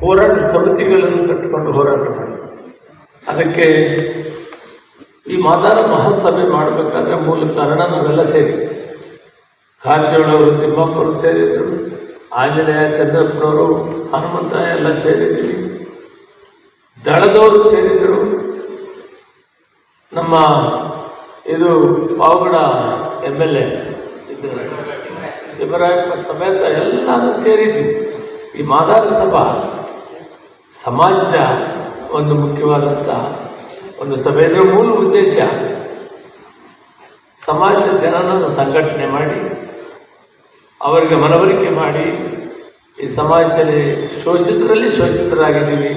ಹೋರಾಟ ಸಮಿತಿಗಳನ್ನು ಕಟ್ಟಿಕೊಂಡು ಹೋರಾಟ ಮಾಡಿ ಅದಕ್ಕೆ ಈ ಮಾದಾರ ಮಹಾಸಭೆ ಮಾಡಬೇಕಾದ್ರೆ ಮೂಲ ಕಾರಣ ನಾವೆಲ್ಲ ಸೇರಿ. ಕಾರ್ಜೋಳವರು ತಿಮ್ಮಪ್ಪರು ಸೇರಿದ್ರು, ಆಂಜನೇಯ, ಚಂದ್ರಪ್ಪನವರು, ಹನುಮಂತ ಎಲ್ಲ ಸೇರಿದ್ದೀವಿ ದಳದವರು ಸೇರಿದ್ರು. ನಮ್ಮ ಇದು Pavagada M L A Ibrahim ಸಮೇತ ಎಲ್ಲರೂ ಸೇರಿದ್ವಿ. ಈ ಮಾದಾರ ಸಭಾ ಸಮಾಜದ ಒಂದು ಮುಖ್ಯವಾದಂಥ ಒಂದು ಸಭೆ ಮೂಲ ಉದ್ದೇಶ ಸಮಾಜದ ಜನರನ್ನು ಸಂಘಟನೆ ಮಾಡಿ, ಅವರಿಗೆ ಮನವರಿಕೆ ಮಾಡಿ, ಈ ಸಮಾಜದಲ್ಲಿ ಶೋಷಿತರಲ್ಲಿ ಶೋಷಿತರಾಗಿದ್ದೀವಿ.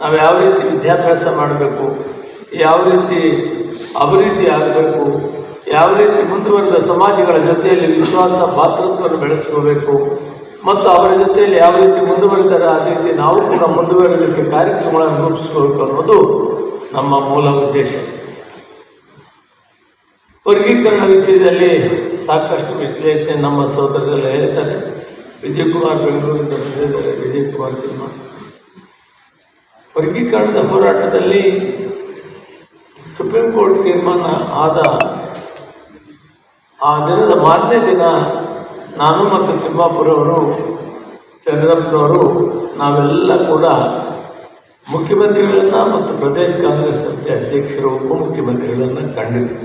ನಾವು ಯಾವ ರೀತಿ ವಿದ್ಯಾಭ್ಯಾಸ ಮಾಡಬೇಕು, ಯಾವ ರೀತಿ ಅಭಿವೃದ್ಧಿ ಆಗಬೇಕು, ಯಾವ ರೀತಿ ಮುಂದುವರೆದ ಸಮಾಜಗಳ ಜೊತೆಯಲ್ಲಿ ವಿಶ್ವಾಸ ಪಾತ್ರತ್ವವನ್ನು ಬೆಳೆಸ್ಕೋಬೇಕು ಮತ್ತು ಅವರ ಜೊತೆಯಲ್ಲಿ ಯಾವ ರೀತಿ ಮುಂದುವರೆದಾರೆ ಆ ರೀತಿ ನಾವು ಕೂಡ ಮುಂದುವರೆಯಲಿಕ್ಕೆ ಕಾರ್ಯಕ್ರಮಗಳನ್ನು ರೂಪಿಸ್ಕೋಬೇಕು ಅನ್ನೋದು ನಮ್ಮ ಮೂಲ ಉದ್ದೇಶ. ವರ್ಗೀಕರಣ ವಿಷಯದಲ್ಲಿ ಸಾಕಷ್ಟು ವಿಶ್ಲೇಷಣೆ ನಮ್ಮ ಸಹೋದರದಲ್ಲಿ ಹೇಳ್ತಾರೆ ವಿಜಯ್ ಕುಮಾರ್ ಬೆಂಗಳೂರಿಂದ ಬಂದಿದ್ದಾರೆ. ವಿಜಯ್ ಕುಮಾರ್ ವರ್ಗೀಕರಣದ ಹೋರಾಟದಲ್ಲಿ ಸುಪ್ರೀಂ ಕೋರ್ಟ್ ತೀರ್ಮಾನ ಆದ ಆ ದಿನದ ಮಾರನೇ ದಿನ ನಾನು ಮತ್ತು ತಿಮ್ಮಾಪುರವರು, ಚಂದ್ರಪ್ಪನವರು, ನಾವೆಲ್ಲ ಕೂಡ ಮುಖ್ಯಮಂತ್ರಿಗಳನ್ನು ಮತ್ತು ಪ್ರದೇಶ ಕಾಂಗ್ರೆಸ್ ಸಮಿತಿ ಅಧ್ಯಕ್ಷರು, ಉಪಮುಖ್ಯಮಂತ್ರಿಗಳನ್ನು ಕಂಡಿದ್ವಿ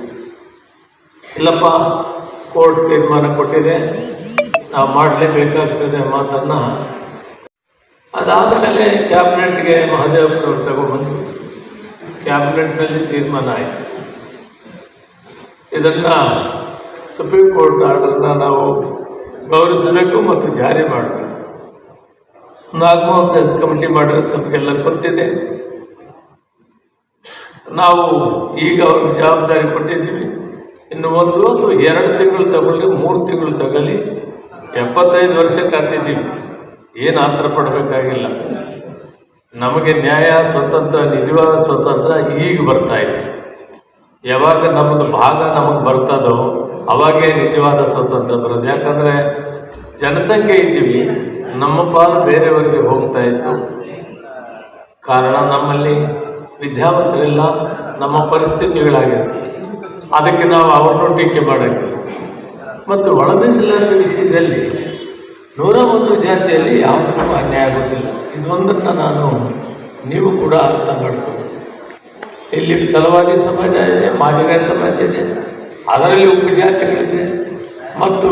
ಇಲ್ಲಪ್ಪ, ಕೋರ್ಟ್ ತೀರ್ಮಾನ ಕೊಟ್ಟಿದೆ. ನಾವು ಮಾಡಲೇಬೇಕಾಗ್ತದೆ ಮಾತನ್ನು. ಅದಾದ ಮೇಲೆ ಕ್ಯಾಬಿನೆಟ್ಗೆ ಮಹಾದೇವಪ್ಪನವರು ತಗೊಂಡ್ಬಂದು ಕ್ಯಾಬಿನೆಟ್ನಲ್ಲಿ ತೀರ್ಮಾನ ಆಯಿತು. ಇದನ್ನು ಸುಪ್ರೀಂ ಕೋರ್ಟ್ ಆರ್ಡರ್ನ ನಾವು ಗೌರವಿಸಬೇಕು ಮತ್ತು ಜಾರಿ ಮಾಡಬೇಕು. ನಾಗಮೋಹನ್ ದಾಸ್ ಕಮಿಟಿ ಮಾಡಿರೋ ತಪ್ಪಿಗೆಲ್ಲ ಗೊತ್ತಿದೆ. ನಾವು ಈಗ ಅವ್ರಿಗೆ ಜವಾಬ್ದಾರಿ ಕೊಟ್ಟಿದ್ದೀವಿ. ಇನ್ನು ಒಂದು ಅಥವಾ ಎರಡು ತಿಂಗಳು ತಗೊಳ್ಳಿ, ಮೂರು ತಿಂಗಳು ತಗೊಳ್ಳಿ, ಎಪ್ಪತ್ತೈದು ವರ್ಷ ಕಾತಿದ್ದೀವಿ ಏನು ಆತರ ಪಡಬೇಕಾಗಿಲ್ಲ. ನಮಗೆ ನ್ಯಾಯ, ಸ್ವತಂತ್ರ, ನಿಜವಾದ ಸ್ವತಂತ್ರ ಈಗ ಬರ್ತಾ ಇದೆ. ಯಾವಾಗ ನಮ್ಮದು ಭಾಗ ನಮಗೆ ಬರ್ತದೋ ಅವಾಗೇ ನಿಜವಾದ ಸ್ವತಂತ್ರ ಬರೋದು. ಯಾಕಂದರೆ ಜನಸಂಖ್ಯೆ ಇದ್ದೀವಿ, ನಮ್ಮ ಪಾಲು ಬೇರೆಯವರಿಗೆ ಹೋಗ್ತಾ ಇತ್ತು. ಕಾರಣ ನಮ್ಮಲ್ಲಿ ವಿದ್ಯಾವಂತರಿಲ್ಲ, ನಮ್ಮ ಪರಿಸ್ಥಿತಿಗಳಾಗಿತ್ತು. ಅದಕ್ಕೆ ನಾವು ಅವರನ್ನು ಟೀಕೆ ಮಾಡಿದ್ವಿ ಮತ್ತು ಒಳ ವಿಷಯದಲ್ಲಿ ನೂರ ಒಂದು ಜಾತಿಯಲ್ಲಿ ಯಾವುದಕ್ಕೂ ಅನ್ಯಾಯ ಆಗೋದಿಲ್ಲ. ಇದೊಂದನ್ನು ನಾನು, ನೀವು ಕೂಡ ಅರ್ಥ ಮಾಡ್ಕೋಬೇಕು ಇಲ್ಲಿ ಛಲವಾದಿ ಸಮಾಜ ಇದೆ, ಮಾದಿಗ ಸಮಾಜ ಇದೆ, ಅದರಲ್ಲಿ ಉಪಜಾತಿಗಳಿದೆ, ಮತ್ತು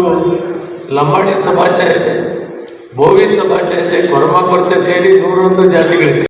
ಲಂಬಾಣಿ ಸಮಾಜ ಇದೆ, ಭೋವಿ ಸಮಾಜ ಇದೆ, ಕೊರಮ ಕೊರಚ ಸೇರಿ ನೂರೊಂದು ಜಾತಿಗಳಿದೆ.